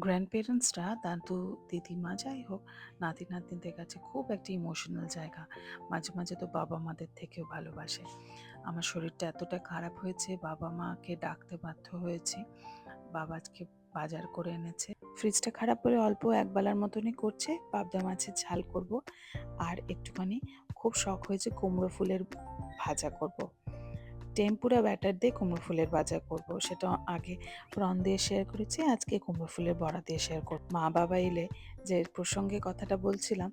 Grand পেরেন্টসরা দাদু দিদিমা যাই হোক, নাতি নাতনিদের কাছে খুব একটা ইমোশনাল জায়গা। মাঝে মাঝে তো বাবা মাদের থেকেও ভালোবাসে। আমার শরীরটা এতটা খারাপ হয়েছে, বাবা মাকে ডাকতে বাধ্য হয়েছি। বাবা আজকে বাজার করে এনেছে। ফ্রিজটা খারাপ বলে অল্প একবেলার মতনই করছে, পাবদা মাছের ঝাল করব। আর একটুখানি খুব শখ হয়েছে কুমড়ো ফুলের ভাজা করব। টেম্পুরা ব্যাটার দিয়ে কুমড়ো ফুলের ভাজা করব। সেটা আগে প্রন দিয়ে শেয়ার করেছি, আজকে কুমড়ো ফুলের বড়া দিয়ে শেয়ার করব। মা বাবা এলে যে প্রসঙ্গে কথাটা বলছিলাম,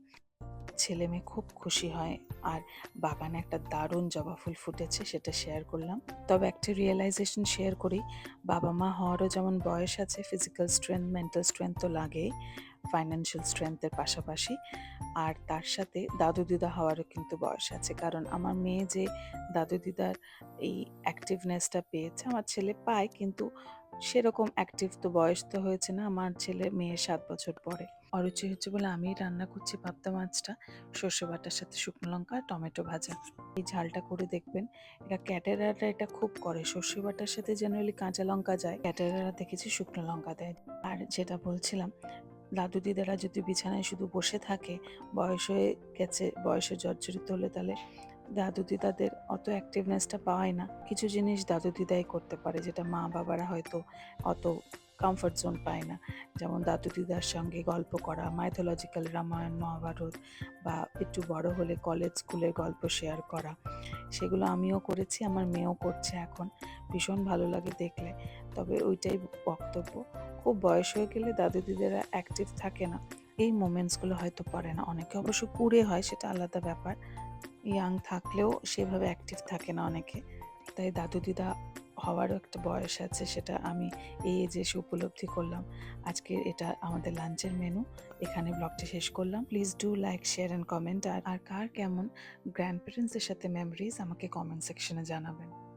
ছেলে মেয়ে খুব খুশি হয় আর বাগানে একটা দারুণ জবা ফুল ফুটেছে সেটা শেয়ার করলাম। তবে একটা রিয়েলাইজেশন শেয়ার করি, বাবা মা হওয়ারও যেমন বয়স আছে ফিজিক্যাল স্ট্রেংথ মেন্টাল স্ট্রেংথ তো লাগেই। ফাইন্যান্সিয়াল স্ট্রেংথের পাশাপাশি। আর তার সাথে দাদু দিদা হওয়ারও কিন্তু বয়স আছে। কারণ আমার মেয়ে যে দাদু দিদার এই অ্যাক্টিভনেসটা পেয়েছে, আমার ছেলে পায়, কিন্তু সেরকম অ্যাক্টিভ তো বয়স তো হয়েছে না। আমার ছেলে মেয়ে সাত বছর পরে। অরুচি হচ্ছে বলে আমি রান্না করছি পাবদা মাছটা, সর্ষে বাটার সাথে শুকনো লঙ্কা টমেটো ভাজা। এই ঝালটা করে দেখবেন, এটা ক্যাটেরারা এটা খুব করে। সর্ষে বাটার সাথে জেনারেলি কাঁচা লঙ্কা যায়, ক্যাটেরারা দেখেছি শুকনো লঙ্কা দেয়। আর যেটা বলছিলাম দাদু দিদারা যদি বিছানায় শুধু বসে থাকে, বয়স হয়ে গেছে, বয়সে জর্জরিত হলে তাহলে দাদু দিদাদের অত অ্যাক্টিভনেসটা পাওয়ায় না। কিছু জিনিস দাদু দিদাই করতে পারে, যেটা মা বাবারা হয়তো অত কমফর্ট জোন পায় না। যেমন দাদু দিদার সঙ্গে গল্প করা মাইথোলজিক্যাল রামায়ণ, মহাভারত বা একটু বড় হলে কলেজ স্কুলের গল্প শেয়ার করা, সেগুলো আমিও করেছি, আমার মেয়েও করছে এখন। ভীষণ ভালো লাগে দেখলে। তবে ওইটাই বক্তব্য। খুব বয়স হয়ে গেলে দাদু দিদারা অ্যাক্টিভ থাকে না। এই মোমেন্টসগুলো হয়তো পড়ে না। অনেকে অবশ্য কুড়ে হয়, সেটা আলাদা ব্যাপার। ইয়াং থাকলেও সেভাবে অ্যাক্টিভ থাকে না অনেকে। তাই দাদু দিদা হওয়ারও একটা বয়স আছে, সেটা আমি এই এজে এসে উপলব্ধি করলাম। আজকে এটা আমাদের লাঞ্চের মেনু এখানে ব্লগটি শেষ করলাম। Please do like share and comment আর কার কেমন গ্র্যান্ড প্যারেন্টসদের সাথে মেমরিজ আমাকে কমেন্ট সেকশনে জানাবেন।